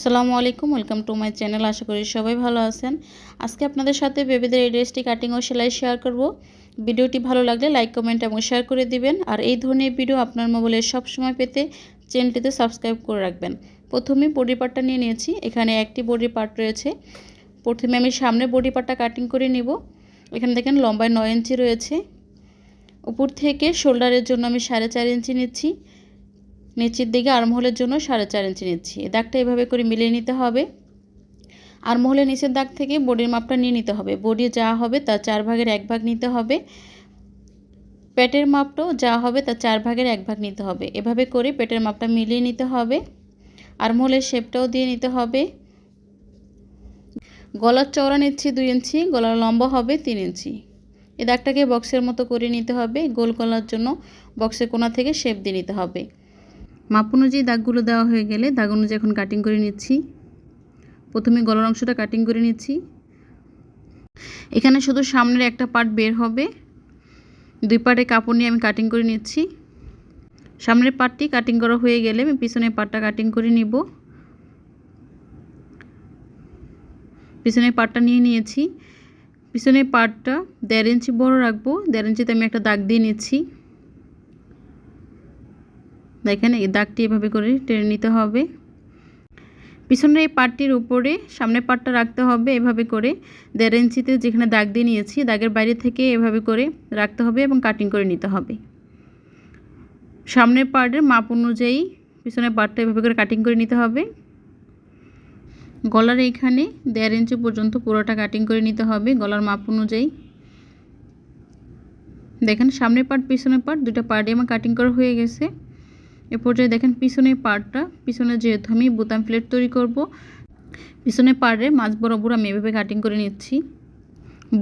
আসসালামু আলাইকুম welcome to my channel আশা করি সবাই ভালো আছেন। আজকে আপনাদের সাথে বেবিদের এই ড্রেসটি কাটিং ও সেলাই শেয়ার করব। ভিডিওটি ভালো লাগলে লাইক কমেন্ট এবং শেয়ার করে দিবেন। আর এই ধরনের ভিডিও আপনার মোবাইলে সব সময় পেতে চ্যানেলটিতে সাবস্ক্রাইব করে রাখবেন। প্রথমে বডি পার্টটা নিয়ে নিয়েছি। এখানে একটি বডি পার্ট রয়েছে। প্রথমে আমি সামনে বডি পার্টটা কাটিং করে নিব। এখানে দেখেন লম্বায় নয় ইঞ্চি রয়েছে। উপর থেকে শোল্ডারের জন্য আমি সাড়ে চার ইঞ্চি নিচ্ছি। নিচের দিকে আর্মহোলের জন্য সাড়ে চার ইঞ্চি নিচ্ছি। দাগটা এভাবে করে মিলিয়ে নিতে হবে। আর্মহোলের নিচের দাগ থেকে বডির মাপটা নিয়ে নিতে হবে। বডি যা হবে তার চার ভাগের এক ভাগ নিতে হবে। পেটের মাপটাও যা হবে তার চার ভাগের এক ভাগ নিতে হবে। এভাবে করে পেটের মাপটা মিলিয়ে নিতে হবে। আর্মহোলের শেপটাও দিয়ে নিতে হবে। গলার চওড়া নিচ্ছি দুই ইঞ্চি, গলার লম্বা হবে তিন ইঞ্চি। এ দাগটাকে বক্সের মতো করে নিতে হবে। গোল গলার জন্য বক্সের কোনা থেকে শেপ দিয়ে নিতে হবে। মাপ অনুযায়ী দাগগুলো দেওয়া হয়ে গেলে দাগ অনুযায়ী এখন কাটিং করে নিচ্ছি। প্রথমে গলার অংশটা কাটিং করে নিচ্ছি। এখানে শুধু সামনের একটা পার্ট বের হবে। দুই পার্টে কাপড় নিয়ে আমি কাটিং করে নিচ্ছি। সামনের পার্টটি কাটিং করা হয়ে গেলে আমি পিছনের পার্টটা কাটিং করে নিব। পিছনের পার্টটা নিয়ে নিয়েছি। পিছনের পার্টটা দেড় ইঞ্চি বড় রাখব। দেড় ইঞ্চিতে আমি একটা দাগ দিয়ে নিচ্ছি। দেখেন এই দাগটি এভাবে করে টেনে নিতে হবে। পিছনের এই পাটটির উপরে সামনের পাটটা রাখতে হবে এভাবে করে। দেড় ইঞ্চিতে যেখানে দাগ দিয়ে নিয়েছি, দাগের বাইরে থেকে এভাবে করে রাখতে হবে এবং কাটিং করে নিতে হবে। সামনের পার্টের মাপ অনুযায়ী পিছনের পার্টটা এভাবে করে কাটিং করে নিতে হবে। গলার এইখানে দেড় ইঞ্চি পর্যন্ত পুরোটা কাটিং করে নিতে হবে গলার মাপ অনুযায়ী। দেখেন সামনের পার্ট পিছনের পার্ট দুটা পার্টে আমার কাটিং করা হয়ে গেছে। এ পর্যায়ে দেখেন পিছনের পার্টটা পিছনে যেহেতু আমি বোতাম প্লেট তৈরি করব, পিছনের পার্টে মাছ বরাবর আমি এভাবে কাটিং করে নিচ্ছি।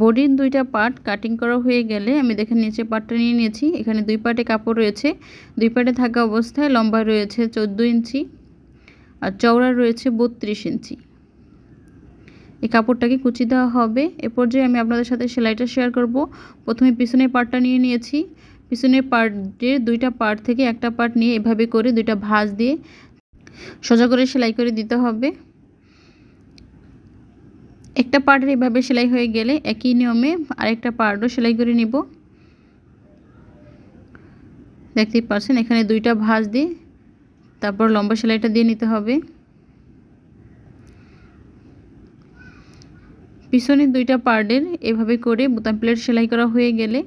বডির দুইটা পার্ট কাটিং করা হয়ে গেলে আমি দেখেন নিচে পার্টটা নিয়ে নিয়েছি, এখানে দুই পার্টে কাপড় রয়েছে। দুই পার্টে থাকা অবস্থায় লম্বা রয়েছে চোদ্দ ইঞ্চি আর চওড়া রয়েছে বত্রিশ ইঞ্চি। এই কাপড়টাকে কুচি দেওয়া হবে। এ পর্যায়ে আমি আপনাদের সাথে সেলাইটা শেয়ার করব। প্রথমে পিছনের পার্টটা নিয়ে নিয়েছি। পিছনের পার্টের দুইটা পার্ট থেকে একটা পার্ট নিয়ে এভাবে করে দুইটা ভাঁজ দিয়ে সোজা করে সেলাই করে দিতে হবে। একটা পার্টের এভাবে সেলাই হয়ে গেলে একই নিয়মে আরেকটা পার্টও সেলাই করে নিব। দেখতেই পাচ্ছেন, এখানে দুইটা ভাঁজ দিয়ে তারপর লম্বা সেলাইটা দিয়ে নিতে হবে। পিছনের দুইটা পার্টের এভাবে করে বোতাম প্লেট সেলাই করা হয়ে গেলে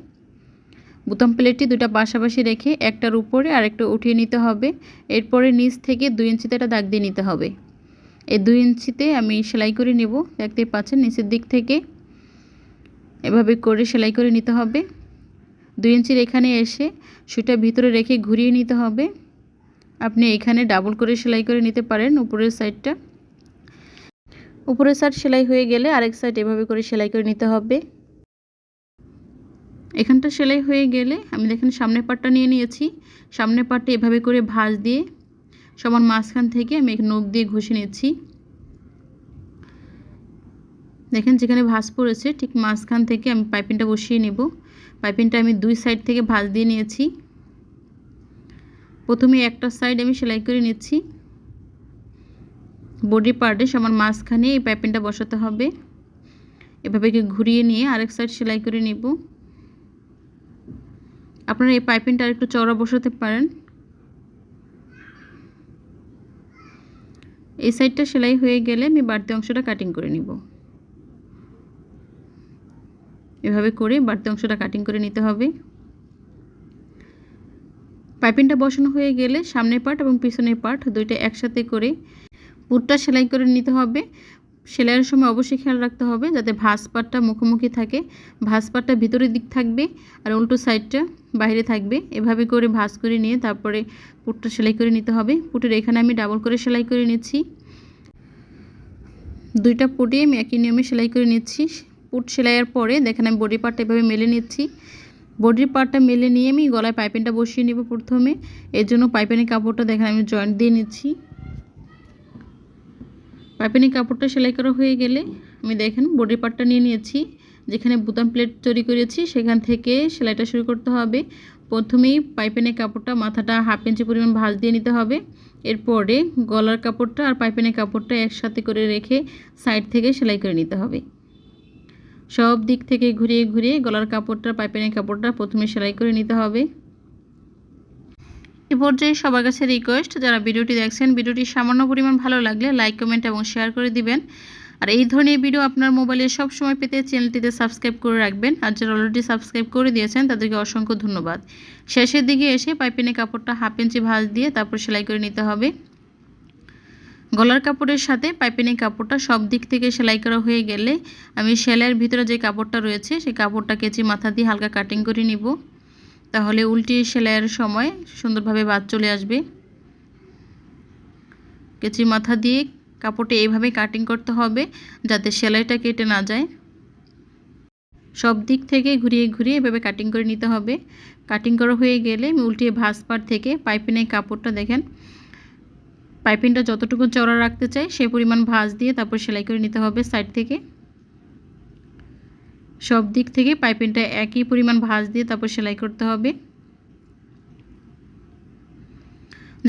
বোতাম প্লেটটি দুটা পাশাপাশি রেখে একটার উপরে আরেকটা উঠিয়ে নিতে হবে। এরপরে নিচ থেকে দুই ইঞ্চিতে একটা দাগ দিয়ে নিতে হবে। এই দুই ইঞ্চিতে আমি সেলাই করে নেব। দেখতেই পাচ্ছেন, নিচের দিক থেকে এভাবে করে সেলাই করে নিতে হবে। দুই ইঞ্চির এখানে এসে সুটা ভিতরে রেখে ঘুরিয়ে নিতে হবে। আপনি এখানে ডাবল করে সেলাই করে নিতে পারেন উপরের সাইডটা। উপরের সাইড সেলাই হয়ে গেলে আরেক সাইড এভাবে করে সেলাই করে নিতে হবে। এখানটা সেলাই হয়ে গেলে আমি দেখেন সামনের পাটটা নিয়ে নিয়েছি। সামনের পাটটা এভাবে করে ভাঁজ দিয়ে সমান মাঝখান থেকে আমি নখ দিয়ে ঘষে নিচ্ছি। দেখেন যেখানে ভাঁজ পড়েছে ঠিক মাঝখান থেকে আমি পাইপিংটা বসিয়ে নেব। পাইপিংটা আমি দুই সাইড থেকে ভাঁজ দিয়ে নিয়েছি। প্রথমে একটা সাইড আমি সেলাই করে নিচ্ছি। বডি পার্টে সমান মাঝখানে এই পাইপিংটা বসাতে হবে। এভাবে ঘুরিয়ে নিয়ে আরেক সাইড সেলাই করে নেব। আপনারা এই পাইপিংটা একটু চওড়া বসাতে পারেন। এই সাইডটা সেলাই হয়ে গেলে আমি বাড়তি অংশটা কাটিং করে নিব। এভাবে করে বাড়তি অংশটা কাটিং করে নিতে হবে। পাইপিংটা বসানো হয়ে গেলে সামনের পার্ট এবং পিছনের পার্ট দুইটা একসাথে করে পুরটা সেলাই করে নিতে হবে। সেলাইয়ের সময় অবশ্যই খেয়াল রাখতে হবে যাতে ভাঁজ পাটটা মুখোমুখি থাকে ভাঁজ পাটটা ভিতরের দিক থাকবে আর উল্টো সাইডটা বাইরে থাকবে। এভাবে করে ভাঁজ করে নিয়ে তারপরে পুটটা সেলাই করে নিতে হবে। পুটের এখানে আমি ডাবল করে সেলাই করে নিচ্ছি। দুইটা পুটে আমি একই নিয়মে সেলাই করে নিচ্ছি। পুট সেলাইয়ের পরে দেখেন আমি বডি পার্টটা এভাবে মেলে নিচ্ছি। বডির পার্টটা মেলে নিয়ে আমি গলায় পাইপিংটা বসিয়ে নিব প্রথমে। এর জন্য পাইপিনের কাপড়টা দেখেন আমি জয়েন্ট দিয়ে নিচ্ছি। পাইপিনি কাপড়টা সেলাই করা হয়ে গেলে আমি দেখেন বডি পার্টটা নিয়ে নিয়েছি, যেখানে বুতাম প্লেট তৈরি করেছি, সেখান থেকে সেলাইটা শুরু করতে হবে। প্রথমেই পাইপিনের কাপড়টা মাথাটা হাফ ইঞ্চি পরিমাণ ভাঁজ দিয়ে নিতে হবে। এরপরে গলার কাপড়টা আর পাইপিনের কাপড়টা একসাথে করে রেখে সাইড থেকে সেলাই করে নিতে হবে। সব দিক থেকে ঘুরিয়ে ঘুরিয়ে গলার কাপড়টা পাইপিনের কাপড়টা প্রথমে সেলাই করে নিতে হবে। এ পর্যায়ে সবার কাছে রিকোয়েস্ট যারা ভিডিওটি দেখছেন, ভিডিওটি সামান্য পরিমাণ ভালো লাগলে লাইক কমেন্ট এবং শেয়ার করে দিবেন। আর এই ধরনের ভিডিও আপনার মোবাইলে সব সময় পেতে চ্যানেলটিতে সাবস্ক্রাইব করে রাখবেন। আর যারা অলরেডি সাবস্ক্রাইব করে দিয়েছেন, তাদেরকে অসংখ্য ধন্যবাদ। শেষের দিকে এসে পাইপিনের কাপড়টা হাফ ইঞ্চি ভাঁজ দিয়ে তারপর সেলাই করে নিতে হবে। গলার কাপড়ের সাথে পাইপিনের কাপড়টা সব দিক থেকে সেলাই করা হয়ে গেলে আমি সেলাইয়ের ভিতরে যে কাপড়টা রয়েছে, সেই কাপড়টা কেচি মাথা দিয়ে হালকা কাটিং করে নিব। তাহলে উল্টিয়ে সেলাইয়ের সময় সুন্দরভাবে বাদ চলে আসবে। কেচি মাথা দিয়ে কাপড়টি এইভাবে কাটিং করতে হবে যাতে সেলাইটা কেটে না যায়। সব দিক থেকে ঘুরিয়ে ঘুরিয়ে এভাবে কাটিং করে নিতে হবে। কাটিং করা হয়ে গেলে উল্টিয়ে ভাঁজ পার থেকে পাইপিনের কাপড়টা দেখেন। পাইপিনটা যতটুকু চড়া রাখতে চাই সেই পরিমাণ ভাঁজ দিয়ে তারপর সেলাই করে নিতে হবে সাইড থেকে। সব দিক থেকে পাইপিংটা একই পরিমাণ ভাঁজ দিয়ে তারপর সেলাই করতে হবে।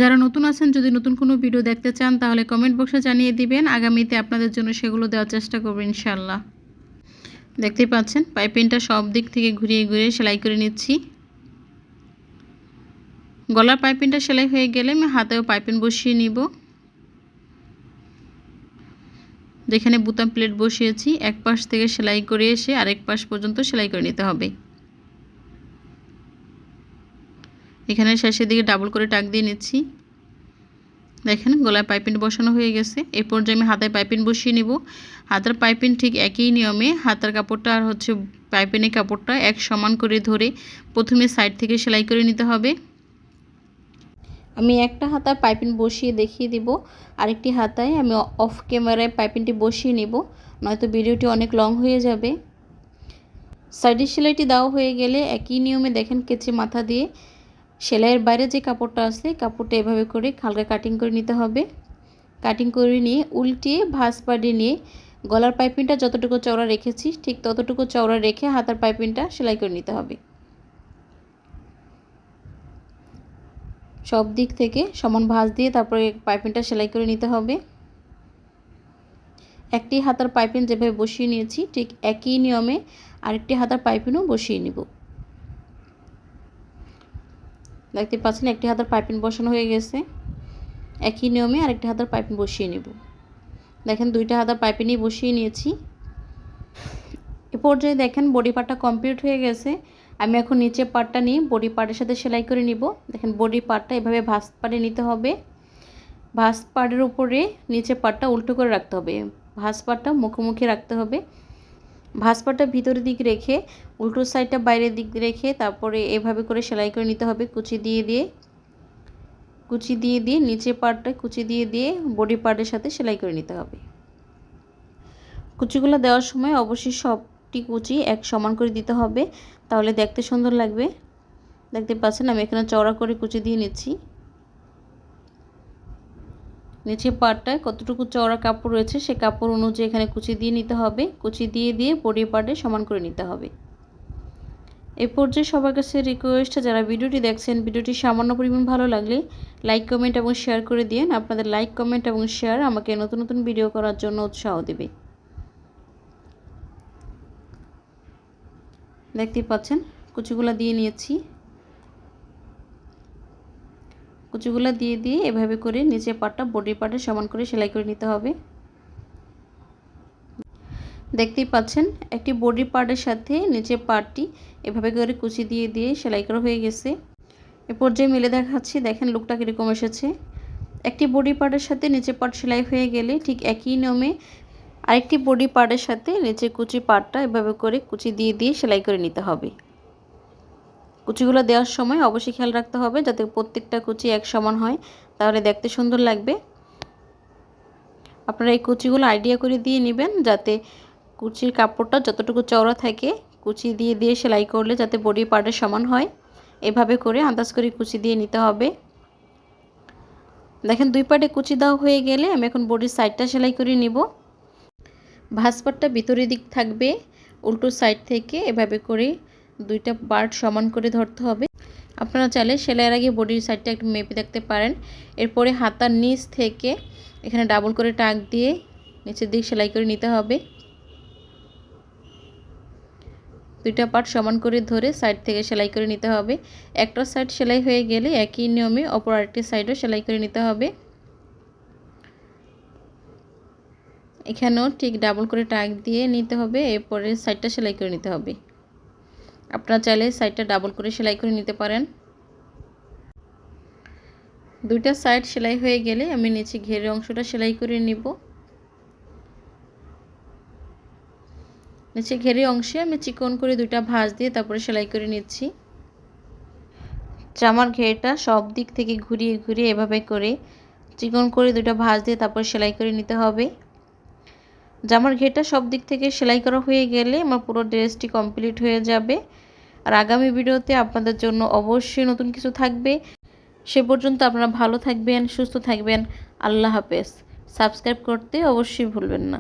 যারা নতুন আছেন, যদি নতুন কোনো ভিডিও দেখতে চান, তাহলে কমেন্ট বক্সে জানিয়ে দিবেন। আগামীতে আপনাদের জন্য সেগুলো দেওয়ার চেষ্টা করব ইনশাল্লাহ দেখতেই পাচ্ছেন, পাইপিংটা সব দিক থেকে ঘুরিয়ে ঘুরিয়ে সেলাই করে নিচ্ছি। গলার পাইপিংটা সেলাই হয়ে গেলে আমি হাতেও পাইপিং বসিয়ে নিব। যেখানে বুতাম প্লেট বসিয়েছি, এক পাশ থেকে সেলাই করে এসে আরেক পাশ পর্যন্ত সেলাই করে নিতে হবে। এখানে শেষের দিকে ডাবল করে টাক দিয়ে নিচ্ছি। দেখেন, গলায় পাইপিন বসানো হয়ে গেছে। এই পর্যায়ে আমি হাতায় পাইপিন বসিয়ে নিব। হাতের পাইপিন ঠিক একই নিয়মে হাতের কাপড়টা আর হচ্ছে পাইপিনের কাপড়টা এক সমান করে ধরে প্রথমে সাইড থেকে সেলাই করে নিতে হবে। আমি একটা হাতায় পাইপিন বসিয়ে দেখিয়ে দিব। আরেকটি হাতায় আমি অফ ক্যামেরায় পাইপিনটি বসিয়ে নিব, নয়তো ভিডিওটি অনেক লং হয়ে যাবে। সাইডের সেলাইটি দেওয়া হয়ে গেলে একই নিয়মে দেখেন কেচে মাথা দিয়ে সেলাইয়ের বাইরে যে কাপড়টা আছে, কাপড়টা এভাবে করে হালকা কাটিং করে নিতে হবে। কাটিং করে নিয়ে উল্টিয়ে ভাঁজ পাড়িয়ে নিয়ে গলার পাইপিংটা যতটুকু চওড়া রেখেছি, ঠিক ততটুকু চওড়া রেখে হাতার পাইপিংটা সেলাই করে নিতে হবে। সব দিক থেকে সমান ভাঁজ দিয়ে তারপরে পাইপিংটা সেলাই করে নিতে হবে। একটি হাতার পাইপিং যেভাবে বসিয়ে নিয়েছি, ঠিক একই নিয়মে আরেকটি হাতার পাইপিংও বসিয়ে নিব। দেখতে পাচ্ছেন একটি হাতার পাইপিং বসানো হয়ে গেছে। একই নিয়মে আরেকটি হাতার পাইপিং বসিয়ে নেব। দেখেন দুইটা হাতার পাইপিংই বসিয়ে নিয়েছি। এ পর্যায়ে দেখেন বডি পার্টটা কমপ্লিট হয়ে গেছে। আমি এখন নিচে পার্টটা নিয়ে বডি পার্টের সাথে সেলাই করে নিব। দেখেন বডি পার্টটা এভাবে ভাস পাড়ে নিতে হবে। ভাস পাড়ের উপরে নিচে পার্টটা উল্টো করে রাখতে হবে। ভাস পাড়টা মুখোমুখি রাখতে হবে। ভাসপাটা ভিতরের দিক রেখে, উল্টো সাইডটা বাইরের দিক রেখে তারপরে এভাবে করে সেলাই করে নিতে হবে কুচি দিয়ে দিয়ে। কুচি দিয়ে দিয়ে নিচে পার্টটা কুচি দিয়ে দিয়ে বডি পার্টের সাথে সেলাই করে নিতে হবে। কুচিগুলো দেওয়ার সময় অবশ্যই সবটি কুচি এক সমান করে দিতে হবে। তাহলে দেখতে সুন্দর লাগবে। দেখতে পাচ্ছেন আমি এখানে চওড়া করে কুচি দিয়ে নিচ্ছি। নিচে পাটটায় কতটুকু চওড়া কাপড় রয়েছে সে কাপড় অনুযায়ী এখানে কুচি দিয়ে নিতে হবে। কুচি দিয়ে দিয়ে বডি পার্টে সমান করে নিতে হবে। এ পর্যায়ে সবার কাছে রিকোয়েস্ট যারা ভিডিওটি দেখছেন, ভিডিওটি সামান্য পরিমাণ ভালো লাগলে লাইক কমেন্ট এবং শেয়ার করে দিন। আপনাদের লাইক কমেন্ট এবং শেয়ার আমাকে নতুন নতুন ভিডিও করার জন্য উৎসাহ দেবে। দেখতেই পাচ্ছেন, কুচিগুলো দিয়ে নিয়েছি। কুচিগুলো দিয়ে দিয়ে এভাবে করে নিচের পাটটা বডি পার্টে সমান করে সেলাই করে নিতে হবে। দেখতেই পাচ্ছেন, একটি বডি পার্টের সাথে নিচের পার্টটি এভাবে করে কুচি দিয়ে দিয়ে সেলাই করা হয়ে গেছে। এ পর্যায়ে মিলে দেখাচ্ছি, দেখেন লুকটা কীরকম এসেছে। একটি বডি পার্টের সাথে নিচের পার্ট সেলাই হয়ে গেলে ঠিক একই নিয়মে আরেকটি বডি পার্টের সাথে নিচে কুচি পার্টটা এভাবে করে কুচি দিয়ে দিয়ে সেলাই করে নিতে হবে। কুচিগুলো দেওয়ার সময় অবশ্যই খেয়াল রাখতে হবে যাতে প্রত্যেকটা কুচি এক সমান হয়, তাহলে দেখতে সুন্দর লাগবে। আপনারা এই কুচিগুলো আইডিয়া করে দিয়ে নেবেন যাতে কুচির কাপড়টা যতটুকু চওড়া থাকে, কুচি দিয়ে দিয়ে সেলাই করলে যাতে বডি পার্টের সমান হয়। এভাবে করে আন্দাজ করে কুচি দিয়ে নিতে হবে। দেখেন দুই পার্টে কুচি দেওয়া হয়ে গেলে আমি এখন বডির সাইডটা সেলাই করে নিব। ভাঁজপাটটা ভিতরের দিক থাকবে, উল্টো সাইড থেকে এভাবে করে দুইটা পার্ট সমান করে ধরতে হবে। আপনারা চাইলে সেলাইয়ের আগে বডির সাইডটা একটু মেপে দেখতে পারেন। এরপরে হাতার নিচ থেকে এখানে ডাবল করে টাক দিয়ে নিচের দিক সেলাই করে নিতে হবে। দুইটা পার্ট সমান করে ধরে সাইড থেকে সেলাই করে নিতে হবে। একটা সাইড সেলাই হয়ে গেলে একই নিয়মে অপর আরেকটি সাইডও সেলাই করে নিতে হবে। এখানেও ঠিক ডাবল করে টাক দিয়ে নিতে হবে, এরপরে সাইডটা সেলাই করে নিতে হবে। আপনারা চাইলে সাইডটা ডাবল করে সেলাই করে নিতে পারেন। দুইটা সাইড সেলাই হয়ে গেলে আমি নিচে ঘেরের অংশটা সেলাই করে নিব। নিচে ঘেরে অংশে আমি চিকন করে দুইটা ভাঁজ দিয়ে তারপরে সেলাই করে নিচ্ছি। জামার ঘেরটা সব দিক থেকে ঘুরিয়ে ঘুরিয়ে এভাবে করে চিকন করে দুইটা ভাঁজ দিয়ে তারপর সেলাই করে নিতে হবে। জামার ঘেরটা সব দিক থেকে সেলাই করা হয়ে গেলে আমার পুরো ড্রেসটি কমপ্লিট হয়ে যাবে। আর আগামী ভিডিওতে আপনাদের জন্য অবশ্যই নতুন কিছু থাকবে। সে পর্যন্ত আপনারা ভালো থাকবেন, সুস্থ থাকবেন। আল্লাহ হাফেজ। সাবস্ক্রাইব করতে অবশ্যই ভুলবেন না।